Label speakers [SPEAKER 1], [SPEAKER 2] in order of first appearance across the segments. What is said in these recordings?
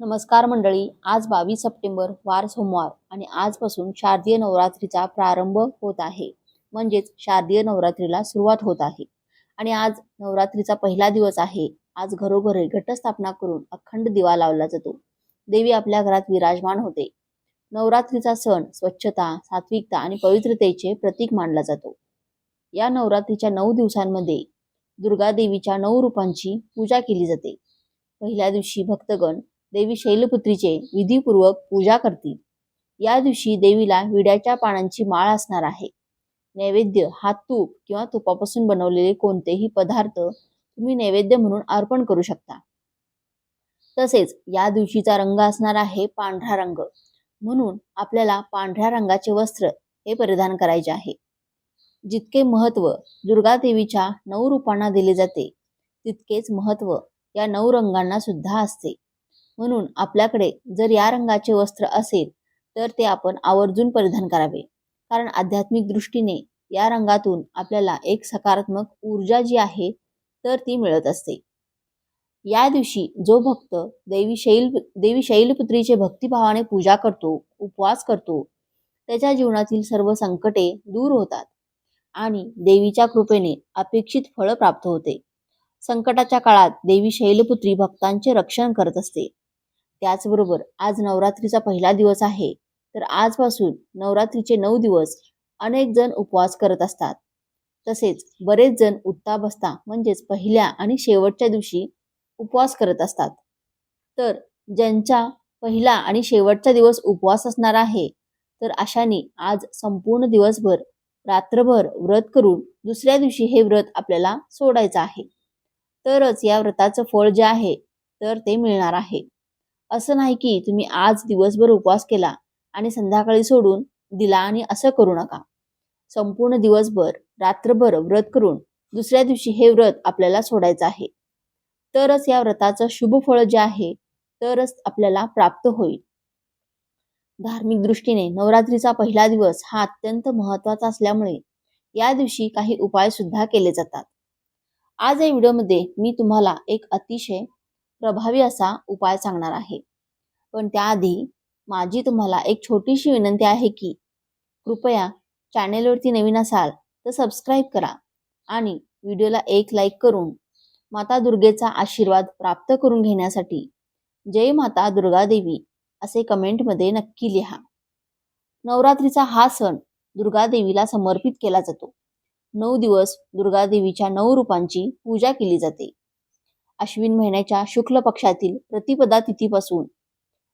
[SPEAKER 1] नमस्कार मंडळी आज बावीस सप्टेंबर वार सोमवार आणि आजपासून शारदीय नवरात्रीचा प्रारंभ होत आहे. म्हणजेच शारदीय नवरात्रीला सुरुवात होत आहे. आणि आज नवरात्रीचा पहिला दिवस आहे. आज घरोघरी घटस्थापना करून अखंड दिवा लावला जातो. देवी आपल्या घरात विराजमान होते. नवरात्रीचा सण स्वच्छता सात्विकता आणि पवित्रतेचे प्रतीक मानला जातो. या नवरात्रीच्या नऊ दिवसांमध्ये दुर्गा देवीच्या नऊ रूपांची पूजा केली जाते. पहिल्या दिवशी भक्तगण देवी शैलपुत्रीचे विधीपूर्वक पूजा करतील. या दिवशी देवीला विड्याच्या पानांची माळ असणार आहे. नैवेद्य हा तूप किंवा तुपापासून बनवलेले कोणतेही पदार्थ तुम्ही नैवेद्य म्हणून अर्पण करू शकता. तसेच या दिवशीचा रंग असणार आहे पांढरा रंग. म्हणून आपल्याला पांढऱ्या रंगाचे वस्त्र हे परिधान करायचे आहे. जितके महत्त्व दुर्गा देवीच्या नऊ रूपांना दिले जाते तितकेच महत्त्व या नऊ रंगांना सुद्धा असते. म्हणून आपल्याकडे जर या रंगाचे वस्त्र असेल तर ते आपण आवर्जून परिधान करावे. कारण आध्यात्मिक दृष्टीने या रंगातून आपल्याला एक सकारात्मक ऊर्जा जी आहे तर ती मिळत असते. या दिवशी जो भक्त देवी शैल देवी शैलपुत्रीचे भक्तिभावाने पूजा करतो उपवास करतो त्याच्या जीवनातील सर्व संकटे दूर होतात आणि देवीच्या कृपेने अपेक्षित फळ प्राप्त होते. संकटाच्या काळात देवी शैलपुत्री भक्तांचे रक्षण करत असते. त्याचबरोबर आज नवरात्रीचा पहिला दिवस आहे. तर आजपासून नवरात्रीचे नऊ दिवस अनेक जण उपवास करत असतात. तसेच बरेच जण उठता बसता म्हणजेच पहिल्या आणि शेवटच्या दिवशी उपवास करत असतात. तर ज्यांचा पहिला आणि शेवटचा दिवस उपवास असणार आहे तर अशाने आज संपूर्ण दिवसभर रात्रभर व्रत करून दुसऱ्या दिवशी हे व्रत आपल्याला सोडायचं आहे. तरच या व्रताचं फळ जे आहे तर ते मिळणार आहे. असं नाही की तुम्ही आज दिवसभर उपवास केला आणि संध्याकाळी सोडून दिला आणि असं करू नका. संपूर्ण दिवसभर रात्रभर व्रत करून दुसऱ्या दिवशी हे व्रत आपल्याला सोडायचं आहे. तरच या व्रताचं शुभ फळ जे आहे तरच आपल्याला प्राप्त होईल. धार्मिक दृष्टीने नवरात्रीचा पहिला दिवस हा अत्यंत महत्त्वाचा असल्यामुळे या दिवशी काही उपाय सुद्धा केले जातात. आज या व्हिडिओमध्ये मी तुम्हाला एक अतिशय प्रभावी असा उपाय सांगणार आहे. पण त्याआधी माझी तुम्हाला एक छोटीशी विनंती आहे की कृपया चॅनेलवरती नवीन असाल तर सबस्क्राईब करा आणि व्हिडिओला एक लाईक करून माता दुर्गेचा आशीर्वाद प्राप्त करून घेण्यासाठी जय माता दुर्गा देवी असे कमेंटमध्ये नक्की लिहा. नवरात्रीचा हा सण दुर्गादेवीला समर्पित केला जातो. नऊ दिवस दुर्गादेवीच्या नऊ रूपांची पूजा केली जाते. अश्विन महिन्याच्या शुक्ल पक्षातील प्रतिपदा तिथीपासून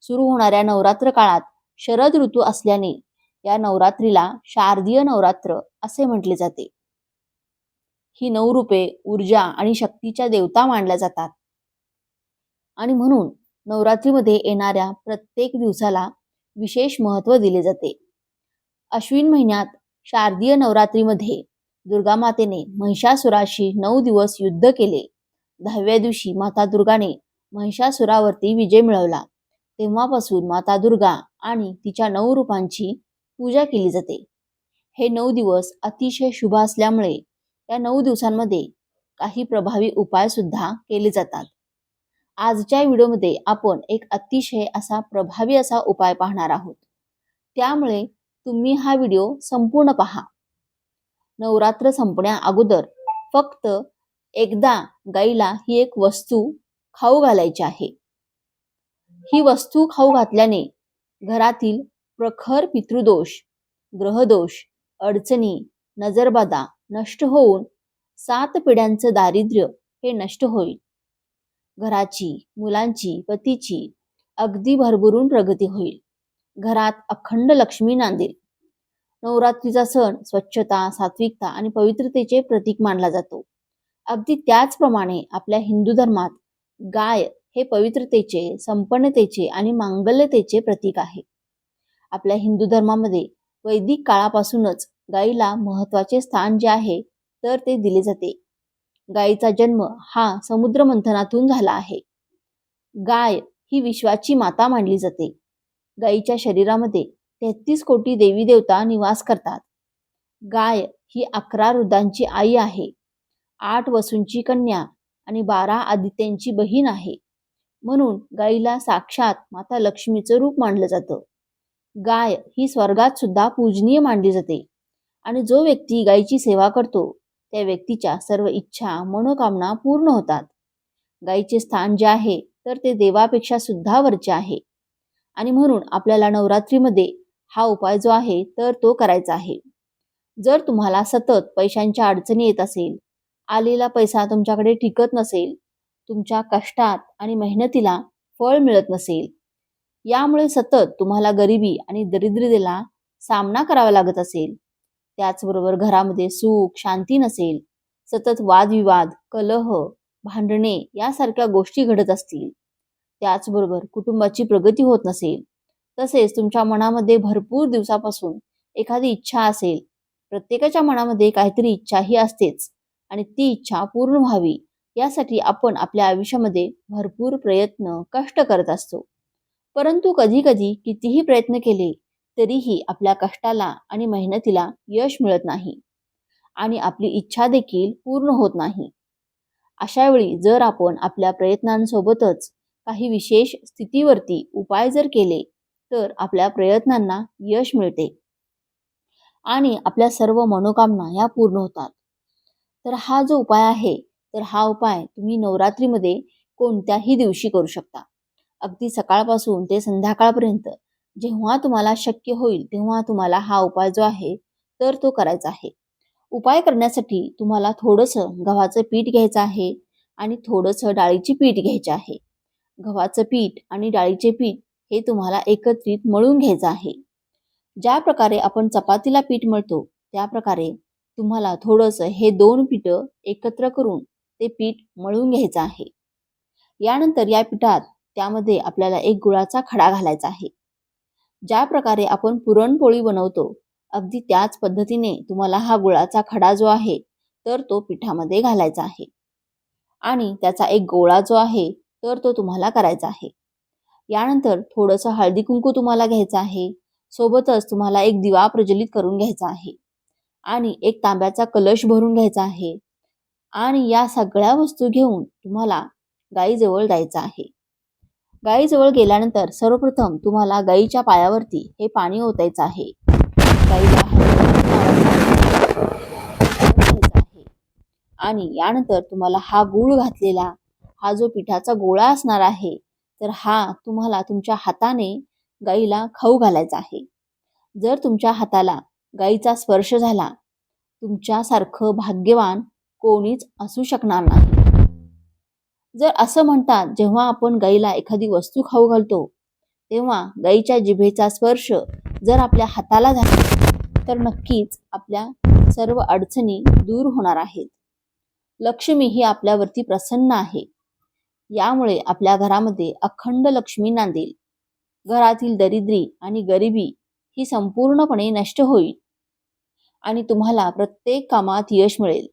[SPEAKER 1] सुरू होणाऱ्या नवरात्र काळात शरद ऋतू असल्याने या नवरात्रीला शारदीय नवरात्र असे म्हटले जाते. ही नऊ रूपे ऊर्जा आणि शक्तीच्या देवता मानल्या जातात. आणि म्हणून नवरात्रीमध्ये येणाऱ्या प्रत्येक दिवसाला विशेष महत्त्व दिले जाते. अश्विन महिन्यात शारदीय नवरात्रीमध्ये दुर्गा मातेने महिषासुराशी नऊ दिवस युद्ध केले. दहाव्या दिवशी माता दुर्गाने महिषासुरावरती विजय मिळवला. तेव्हापासून माता दुर्गा आणि तिच्या नऊ रूपांची पूजा केली जाते. हे नऊ दिवस अतिशय शुभ असल्यामुळे या नऊ दिवसांमध्ये काही प्रभावी उपाय सुद्धा केले जातात. आजच्या व्हिडिओमध्ये आपण एक अतिशय असा प्रभावी असा उपाय पाहणार आहोत. त्यामुळे तुम्ही हा व्हिडिओ संपूर्ण पहा. नवरात्र संपण्या अगोदर फक्त एकदा गाईला ही एक वस्तू खाऊ घालायची आहे. ही वस्तू खाऊ घातल्याने घरातील प्रखर पितृदोष ग्रहदोष अडचणी नजरबाधा नष्ट होऊन सात पिढ्यांचं दारिद्र्य हे नष्ट होईल. घराची मुलांची पतीची अगदी भरभरून प्रगती होईल. घरात अखंड लक्ष्मी नांदेल. नवरात्रीचा सण स्वच्छता सात्विकता आणि पवित्रतेचे प्रतीक मानला जातो. अगदी त्याचप्रमाणे आपल्या हिंदू धर्मात गाय हे पवित्रतेचे संपन्नतेचे आणि मांगल्यतेचे प्रतीक आहे. आपल्या हिंदू धर्मामध्ये वैदिक काळापासूनच गायीला महत्त्वाचे स्थान जे आहे तर ते दिले जाते. गायीचा जन्म हा समुद्र मंथनातून झाला आहे. गाय ही विश्वाची माता मानली जाते. गायीच्या शरीरामध्ये तेहतीस कोटी देवी देवता निवास करतात. गाय ही अकरा रुदांची आई आहे. आठ वसूंची कन्या आणि बारा आदित्यांची बहीण आहे. म्हणून गाईला साक्षात माता लक्ष्मीचं रूप मानलं जातं. गाय ही स्वर्गात सुद्धा पूजनीय मानली जाते. आणि जो व्यक्ती गायीची सेवा करतो त्या व्यक्तीच्या सर्व इच्छा मनोकामना पूर्ण होतात. गायीचे स्थान जे आहे तर ते देवापेक्षा सुद्धा वरचे आहे. आणि म्हणून आपल्याला नवरात्रीमध्ये हा उपाय जो आहे तर तो करायचा आहे. जर तुम्हाला सतत पैशांच्या अडचणी येत असेल आलेला पैसा तुमच्याकडे टिकत नसेल तुमच्या कष्टात आणि मेहनतीला फळ मिळत नसेल यामुळे सतत तुम्हाला गरिबी आणि दरिद्रतेला सामना करावा लागत असेल. त्याचबरोबर घरामध्ये सुख शांती नसेल सतत वादविवाद कलह भांडणे यासारख्या गोष्टी घडत असतील. त्याचबरोबर कुटुंबाची प्रगती होत नसेल तसेच तुमच्या मनामध्ये भरपूर दिवसापासून एखादी इच्छा असेल प्रत्येकाच्या मनामध्ये काहीतरी इच्छाही असतेच. आणि ती इच्छा पूर्ण व्हावी. यासाठी आपण आपल्या आयुष्यामध्ये भरपूर प्रयत्न कष्ट करत असतो. परंतु कधी कधी कितीही प्रयत्न केले तरीही आपल्या कष्टाला आणि मेहनतीला यश मिळत नाही. आणि आपली इच्छा देखील पूर्ण होत नाही. अशा वेळी जर आपण आपल्या प्रयत्नांसोबतच काही विशेष स्थितीवरती उपाय जर केले तर आपल्या प्रयत्नांना यश मिळते. आणि आपल्या सर्व मनोकामना या पूर्ण होतात. तर हा जो उपाय आहे तर हा उपाय तुम्ही नवरात्रीमध्ये कोणत्याही दिवशी करू शकता. अगदी सकाळपासून ते संध्याकाळपर्यंत जेव्हा तुम्हाला शक्य होईल तेव्हा तुम्हाला हा उपाय जो आहे तर तो करायचा आहे. उपाय करण्यासाठी तुम्हाला थोडंसं गव्हाचं पीठ घ्यायचं आहे आणि थोडंसं डाळीचे पीठ घ्यायचे आहे. गव्हाचं पीठ आणि डाळीचे पीठ हे तुम्हाला एकत्रित मळून घ्यायचं आहे. ज्या प्रकारे आपण चपातीला पीठ मळतो त्या प्रकारे तुम्हाला थोडंसं हे दोन पिठं एकत्र करून ते पीठ मळून घ्यायचं आहे. यानंतर या पिठात त्यामध्ये आपल्याला एक गुळाचा खडा घालायचा आहे. ज्या प्रकारे आपण पुरणपोळी बनवतो अगदी त्याच पद्धतीने तुम्हाला हा गुळाचा खडा जो आहे तर तो पिठामध्ये घालायचा आहे. आणि त्याचा एक गोळा जो आहे तर तो तुम्हाला करायचा आहे. यानंतर थोडंसं हळदी कुंकू तुम्हाला घ्यायचं आहे. सोबतच तुम्हाला एक दिवा प्रज्वलित करून घ्यायचा आहे. आणि एक तांब्याचा कलश भरून घ्यायचा आहे. आणि या सगळ्या वस्तू घेऊन तुम्हाला गाईजवळ जायचं आहे. गाईजवळ गेल्यानंतर सर्वप्रथम तुम्हाला गाईच्या पायावरती हे पाणी ओतायचं आहे. गाईला आहे आणि यानंतर तुम्हाला हा गूळ घातलेला हा जो पिठाचा गोळा असणार आहे तर हा तुम्हाला तुमच्या हाताने गाईला खाऊ घालायचा आहे. जर तुमच्या हाताला गाईचा स्पर्श झाला. तुमच्यासारखं भाग्यवान कोणीच असू शकणार नाही. जर असं म्हणतात जेव्हा आपण गाईला एखादी वस्तू खाऊ घालतो तेव्हा गाईच्या जिभेचा स्पर्श जर आपल्या हाताला झाला तर नक्कीच आपल्या सर्व अडचणी दूर होणार आहेत. लक्ष्मी ही आपल्यावरती प्रसन्न आहे. यामुळे आपल्या घरामध्ये अखंड लक्ष्मी नांदेल. घरातील दरिद्री आणि गरिबी ही संपूर्णपणे नष्ट होईल आणि तुम्हाला प्रत्येक कामात यश मिळेल.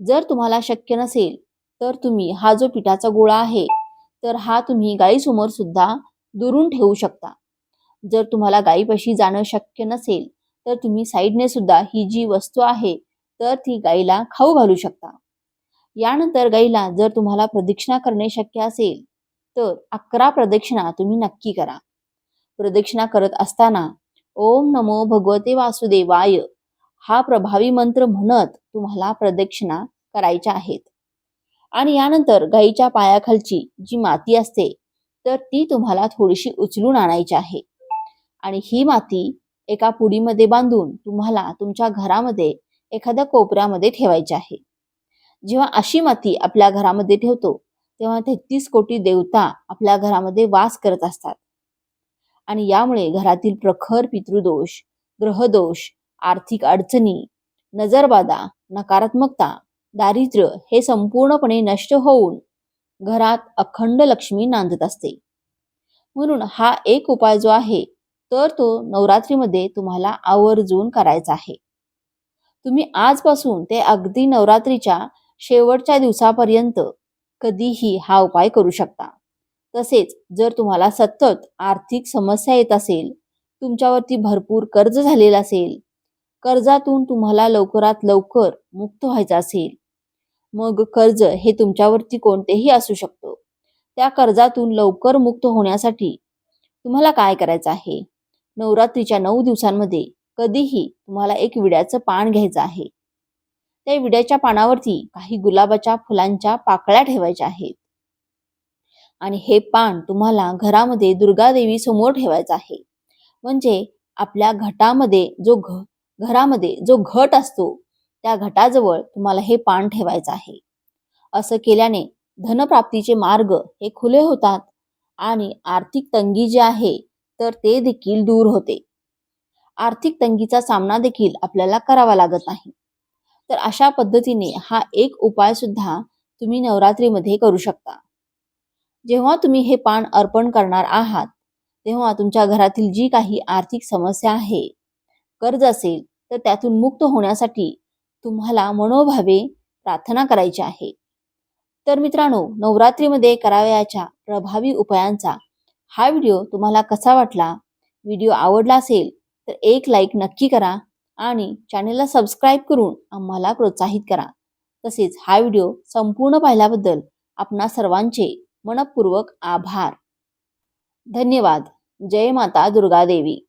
[SPEAKER 1] जर तुम्हाला शक्य नसेल तर तुम्ही हा जो पिठाचा गोळा आहे तर हा तुम्ही गायीसमोर सुद्धा दुरून ठेवू शकता. जर तुम्हाला गायीपाशी जाणं शक्य नसेल तर तुम्ही साईडने सुद्धा ही जी वस्तू आहे तर ती गाईला खाऊ घालू शकता. यानंतर गाईला जर तुम्हाला प्रदक्षिणा करणे शक्य असेल तर अकरा प्रदक्षिणा तुम्ही नक्की करा. प्रदक्षिणा करत असताना ओम नमो भगवते वासुदेवाय. हा प्रभावी मंत्र म्हणत तुम्हाला प्रदक्षिणा करायच्या आहेत. आणि यानंतर गाईच्या पायाखालची जी माती असते तर ती तुम्हाला थोडीशी उचलून आणायची आहे. आणि ही माती एका पुडीमध्ये बांधून तुम्हाला तुमच्या घरामध्ये एखाद्या कोपऱ्यामध्ये ठेवायची आहे. जेव्हा अशी माती आपल्या घरामध्ये ठेवतो तेव्हा तेहतीस कोटी देवता आपल्या घरामध्ये वास करत असतात. आणि यामुळे घरातील प्रखर पितृदोष ग्रहदोष आर्थिक अडचणी नजरबाधा नकारात्मकता दारिद्र्य हे संपूर्णपणे नष्ट होऊन घरात अखंड लक्ष्मी नांदत असते. म्हणून हा एक उपाय जो आहे तर तो नवरात्रीमध्ये तुम्हाला आवर्जून करायचा आहे. तुम्ही आजपासून ते अगदी नवरात्रीच्या शेवटच्या दिवसापर्यंत कधीही हा उपाय करू शकता. तसेच जर तुम्हाला सतत आर्थिक समस्या येत असेल तुमच्यावरती भरपूर कर्ज झालेलं असेल कर्जातून तुम्हाला लवकरात लवकर मुक्त व्हायचं असेल. मग कर्ज हे तुमच्यावरती कोणतेही असू शकतो. त्या कर्जातून लवकर मुक्त होण्यासाठी तुम्हाला काय करायचं आहे? नवरात्रीच्या नऊ दिवसांमध्ये कधीही तुम्हाला एक विड्याचं पान घ्यायचं आहे. त्या विड्याच्या पानावरती काही गुलाबाच्या फुलांच्या पाकळ्या ठेवायच्या आहेत. आणि हे पान तुम्हाला घरामध्ये दुर्गादेवी समोर ठेवायचं आहे. म्हणजे आपल्या घटामध्ये जो घ घरामध्ये जो घट असतो त्या घटाजवळ तुम्हाला हे पान ठेवायचं आहे. असं केल्याने धनप्राप्तीचे मार्ग हे खुले होतात आणि आर्थिक तंगी जी आहे तर ते देखील दूर होते. आर्थिक तंगीचा सामना देखील आपल्याला करावा लागत नाही. तर अशा पद्धतीने हा एक उपाय सुद्धा तुम्ही नवरात्रीमध्ये करू शकता. जेव्हा तुम्ही हे पान अर्पण करणार आहात तेव्हा तुमच्या घरातील जी काही आर्थिक समस्या आहे कर्ज असेल तर त्यातून मुक्त होण्यासाठी तुम्हाला मनोभावे प्रार्थना करायची आहे. तर मित्रांनो नवरात्रीमध्ये करावयाच्या प्रभावी उपायांचा हा व्हिडिओ तुम्हाला कसा वाटला व्हिडिओ आवडला असेल तर एक लाईक नक्की करा आणि चॅनेलला सबस्क्राईब करून आम्हाला प्रोत्साहित करा. तसेच हा व्हिडिओ संपूर्ण पाहिल्याबद्दल आपणा सर्वांचे मनपूर्वक आभार. धन्यवाद. जय माता दुर्गा देवी.